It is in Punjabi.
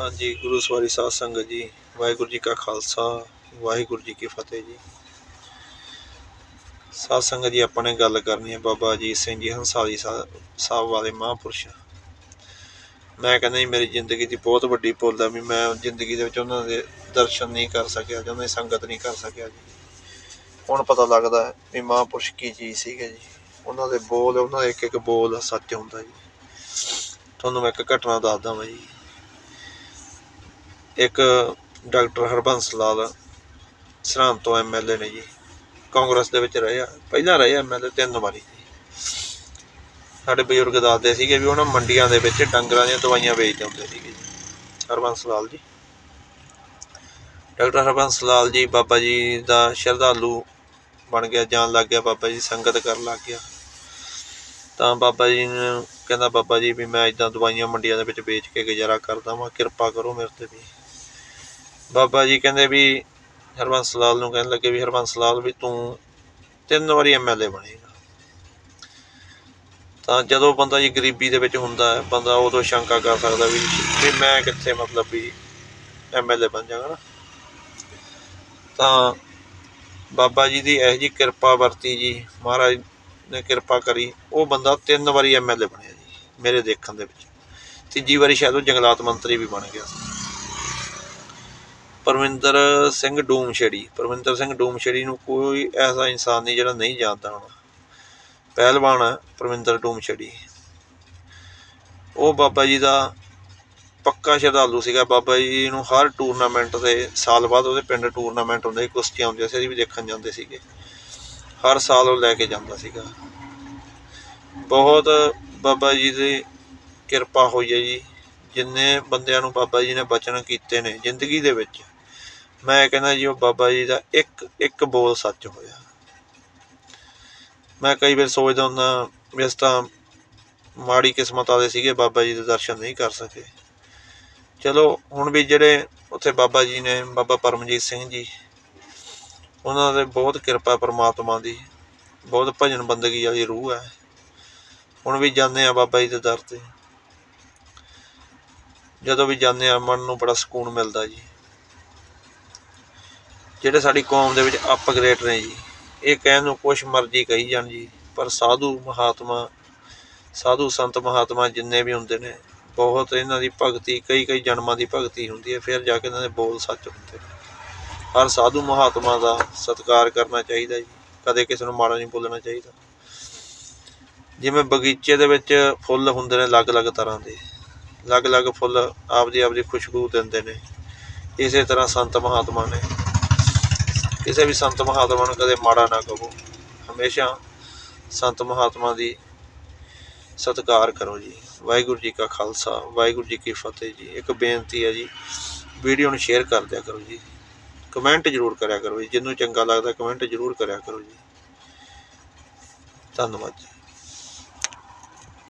ਹਾਂਜੀ, ਗੁਰੂ ਸਵਾਰੀ ਸਾਧ ਸੰਗਤ ਜੀ, ਵਾਹਿਗੁਰੂ ਜੀ ਕਾ ਖਾਲਸਾ, ਵਾਹਿਗੁਰੂ ਜੀ ਕੀ ਫਤਿਹ ਜੀ। ਸਾਧ ਸੰਗਤ ਜੀ, ਆਪਾਂ ਨੇ ਗੱਲ ਕਰਨੀ ਹੈ ਬਾਬਾ ਅਜੀਤ ਸਿੰਘ ਜੀ ਹੰਸਾਲੀ ਸਾ- ਸਾਹਿਬ ਵਾਲੇ ਮਹਾਂਪੁਰਸ਼। ਮੈਂ ਕਹਿੰਦਾ ਜੀ, ਮੇਰੀ ਜ਼ਿੰਦਗੀ ਦੀ ਬਹੁਤ ਵੱਡੀ ਭੁੱਲ ਹੈ ਵੀ ਮੈਂ ਜ਼ਿੰਦਗੀ ਦੇ ਵਿੱਚ ਉਹਨਾਂ ਦੇ ਦਰਸ਼ਨ ਨਹੀਂ ਕਰ ਸਕਿਆ ਜਾਂ ਉਹਨਾਂ ਦੀ ਸੰਗਤ ਨਹੀਂ ਕਰ ਸਕਿਆ ਜੀ। ਹੁਣ ਪਤਾ ਲੱਗਦਾ ਹੈ ਵੀ ਮਹਾਂਪੁਰਸ਼ ਕੀ ਚੀਜ਼ ਸੀਗੇ ਜੀ। ਉਹਨਾਂ ਦੇ ਬੋਲ, ਉਹਨਾਂ ਦਾ ਇੱਕ ਇੱਕ ਬੋਲ ਸੱਚ ਹੁੰਦਾ ਜੀ। ਤੁਹਾਨੂੰ ਮੈਂ ਇੱਕ ਘਟਨਾ ਦੱਸਦਾ ਵਾਂ ਜੀ। ਇੱਕ ਡਾਕਟਰ ਹਰਬੰਸ ਲਾਲ ਸਰਹੰਦ ਤੋਂ ਐਮਐਲਏ ਨੇ ਜੀ, ਕਾਂਗਰਸ ਦੇ ਵਿੱਚ ਰਹੇ ਆ, ਪਹਿਲਾਂ ਰਹੇ ਐਮਐਲਏ ਤਿੰਨ ਵਾਰੀ। ਸਾਡੇ ਬਜ਼ੁਰਗ ਦੱਸਦੇ ਸੀਗੇ ਵੀ ਉਹਨਾਂ ਮੰਡੀਆਂ ਦੇ ਵਿੱਚ ਡੰਗਰਾਂ ਦੀਆਂ ਦਵਾਈਆਂ ਵੇਚਦੇ ਹੁੰਦੇ ਸੀਗੇ ਜੀ। ਹਰਬੰਸ ਲਾਲ ਜੀ। ਡਾਕਟਰ ਹਰਬੰਸ ਲਾਲ ਜੀ ਬਾਬਾ ਜੀ ਦਾ ਸ਼ਰਧਾਲੂ ਬਣ ਗਿਆ, ਜਾਣ ਲੱਗ ਗਿਆ ਬਾਬਾ ਜੀ, ਸੰਗਤ ਕਰਨ ਲੱਗ ਗਿਆ। ਤਾਂ ਬਾਬਾ ਜੀ ਨੂੰ ਕਹਿੰਦਾ, ਬਾਬਾ ਜੀ ਵੀ ਮੈਂ ਇਦਾਂ ਦਵਾਈਆਂ ਮੰਡੀਆਂ ਦੇ ਵਿੱਚ ਵੇਚ ਕੇ ਗੁਜ਼ਾਰਾ ਕਰਦਾ ਵਾਂ, ਕਿਰਪਾ ਕਰੋ ਮੇਰੇ ਤੇ ਵੀ। ਬਾਬਾ ਜੀ ਕਹਿੰਦੇ ਵੀ ਹਰਬੰਸ ਲਾਲ ਨੂੰ ਕਹਿਣ ਲੱਗੇ ਵੀ ਹਰਬੰਸ ਲਾਲ ਵੀ ਤੂੰ ਤਿੰਨ ਵਾਰੀ ਐਮਐਲਏ ਬਣੇਗਾ। ਤਾਂ ਜਦੋਂ ਬੰਦਾ ਜੀ ਗਰੀਬੀ ਦੇ ਵਿੱਚ ਹੁੰਦਾ ਹੈ, ਬੰਦਾ ਉਦੋਂ ਸ਼ੰਕਾ ਕਰ ਸਕਦਾ ਵੀ ਵੀ ਮੈਂ ਕਿੱਥੇ ਮਤਲਬ ਵੀ ਐਮਐਲਏ ਬਣ ਜਾਵਾਂਗਾ ਨਾ। ਤਾਂ ਬਾਬਾ ਜੀ ਦੀ ਇਹ ਜੀ ਕਿਰਪਾ ਵਰਤੀ ਜੀ, ਮਹਾਰਾਜ ਨੇ ਕਿਰਪਾ ਕਰੀ, ਉਹ ਬੰਦਾ ਤਿੰਨ ਵਾਰੀ ਐਮਐਲਏ ਬਣਿਆ ਜੀ, ਮੇਰੇ ਦੇਖਣ ਦੇ ਵਿੱਚ। ਤੀਜੀ ਵਾਰੀ ਸ਼ਾਇਦ ਉਹ ਜੰਗਲਾਤ ਮੰਤਰੀ ਵੀ ਬਣ ਗਿਆ ਸੀ। ਪਰਮਿੰਦਰ ਸਿੰਘ ਡੂਮਛੇੜੀ ਪਰਮਿੰਦਰ ਸਿੰਘ ਡੂਮਛੇੜੀ ਨੂੰ ਕੋਈ ਐਸਾ ਇਨਸਾਨ ਨਹੀਂ ਜਿਹੜਾ ਨਹੀਂ ਜਾਣਦਾ ਹੋਣਾ। ਪਹਿਲਵਾਨ ਹੈ ਪਰਮਿੰਦਰ ਡੂਮਛੇੜੀ ਉਹ ਬਾਬਾ ਜੀ ਦਾ ਪੱਕਾ ਸ਼ਰਧਾਲੂ ਸੀਗਾ। ਬਾਬਾ ਜੀ ਨੂੰ ਹਰ ਟੂਰਨਾਮੈਂਟ ਦੇ ਸਾਲ ਬਾਅਦ ਉਹਦੇ ਪਿੰਡ ਟੂਰਨਾਮੈਂਟ ਹੁੰਦੇ ਸੀ, ਕੁਸ਼ਤੀਆਂ ਹੁੰਦੀਆਂ ਸੀ, ਅਸੀਂ ਵੀ ਦੇਖਣ ਜਾਂਦੇ ਸੀਗੇ। ਹਰ ਸਾਲ ਉਹ ਲੈ ਕੇ ਜਾਂਦਾ ਸੀਗਾ। ਬਹੁਤ ਬਾਬਾ ਜੀ ਦੀ ਕਿਰਪਾ ਹੋਈ ਹੈ ਜੀ। ਜਿੰਨੇ ਬੰਦਿਆਂ ਨੂੰ ਬਾਬਾ ਜੀ ਨੇ ਬਚਨ ਕੀਤੇ ਨੇ ਜ਼ਿੰਦਗੀ ਦੇ ਵਿੱਚ। ਮੈਂ ਕਹਿੰਦਾ ਜੀ, ਉਹ ਬਾਬਾ ਜੀ ਦਾ ਇੱਕ ਇੱਕ ਬੋਲ ਸੱਚ ਹੋਇਆ। ਮੈਂ ਕਈ ਵਾਰ ਸੋਚਦਾ ਹੁੰਦਾ ਇਸ ਤਾਂ ਮਾੜੀ ਕਿਸਮਤ ਵਾਲੇ ਸੀਗੇ, ਬਾਬਾ ਜੀ ਦੇ ਦਰਸ਼ਨ ਨਹੀਂ ਕਰ ਸਕੇ। ਚਲੋ, ਹੁਣ ਵੀ ਜਿਹੜੇ ਉੱਥੇ ਬਾਬਾ ਜੀ ਨੇ, ਬਾਬਾ ਪਰਮਜੀਤ ਸਿੰਘ ਜੀ, ਉਹਨਾਂ ਦੇ ਬਹੁਤ ਕਿਰਪਾ ਪਰਮਾਤਮਾ ਦੀ, ਬਹੁਤ ਭਜਨ ਬੰਦਗੀ ਵਾਲੀ ਰੂਹ ਹੈ। ਹੁਣ ਵੀ ਜਾਂਦੇ ਆ ਬਾਬਾ ਜੀ ਦੇ ਦਰ ਤੇ। ਜਦੋਂ ਵੀ ਜਾਂਦੇ ਆ ਮਨ ਨੂੰ ਬੜਾ ਸਕੂਨ ਮਿਲਦਾ ਜੀ। ਜਿਹੜੇ ਸਾਡੀ ਕੌਮ ਦੇ ਵਿੱਚ ਅਪਗ੍ਰੇਡ ਨੇ ਜੀ, ਇਹ ਕਹਿਣ ਨੂੰ ਕੁਛ ਮਰਜ਼ੀ ਕਹੀ ਜਾਣ ਜੀ, ਪਰ ਸਾਧੂ ਮਹਾਤਮਾ, ਸਾਧੂ ਸੰਤ ਮਹਾਤਮਾ ਜਿੰਨੇ ਵੀ ਹੁੰਦੇ ਨੇ, ਬਹੁਤ ਇਹਨਾਂ ਦੀ ਭਗਤੀ, ਕਈ ਕਈ ਜਨਮਾਂ ਦੀ ਭਗਤੀ ਹੁੰਦੀ ਹੈ, ਫਿਰ ਜਾ ਕੇ ਇਹਨਾਂ ਦੇ ਬੋਲ ਸੱਚ ਹੁੰਦੇ ਨੇ। ਹਰ ਸਾਧੂ ਮਹਾਤਮਾ ਦਾ ਸਤਿਕਾਰ ਕਰਨਾ ਚਾਹੀਦਾ ਜੀ, ਕਦੇ ਕਿਸੇ ਨੂੰ ਮਾੜਾ ਨਹੀਂ ਬੋਲਣਾ ਚਾਹੀਦਾ। ਜਿਵੇਂ ਬਗੀਚੇ ਦੇ ਵਿੱਚ ਫੁੱਲ ਹੁੰਦੇ ਨੇ ਅਲੱਗ-ਅਲੱਗ ਤਰ੍ਹਾਂ ਦੇ, ਅਲੱਗ-ਅਲੱਗ ਫੁੱਲ ਆਪਦੀ ਆਪਦੀ ਖੁਸ਼ਬੂ ਦਿੰਦੇ ਨੇ, ਇਸੇ ਤਰ੍ਹਾਂ ਸੰਤ ਮਹਾਤਮਾ ਨੇ। ਕਿਸੇ ਵੀ ਸੰਤ ਮਹਾਤਮਾ ਨੂੰ ਕਦੇ ਮਾੜਾ ਨਾ ਕਹੋ। ਹਮੇਸ਼ਾ ਸੰਤ ਮਹਾਤਮਾ ਦੀ ਸਤਿਕਾਰ ਕਰੋ ਜੀ। ਵਾਹਿਗੁਰੂ ਜੀ ਕਾ ਖਾਲਸਾ, ਵਾਹਿਗੁਰੂ ਜੀ ਕੀ ਫਤਿਹ ਜੀ। ਇੱਕ ਬੇਨਤੀ ਹੈ ਜੀ, ਵੀਡੀਓ ਨੂੰ ਸ਼ੇਅਰ ਕਰ ਦਿਆ ਕਰੋ ਜੀ। ਕਮੈਂਟ ਜ਼ਰੂਰ ਕਰਿਆ ਕਰੋ ਜੀ। ਜਿਹਨੂੰ ਚੰਗਾ ਲੱਗਦਾ ਕਮੈਂਟ ਜ਼ਰੂਰ ਕਰਿਆ ਕਰੋ ਜੀ। ਧੰਨਵਾਦ ਜੀ।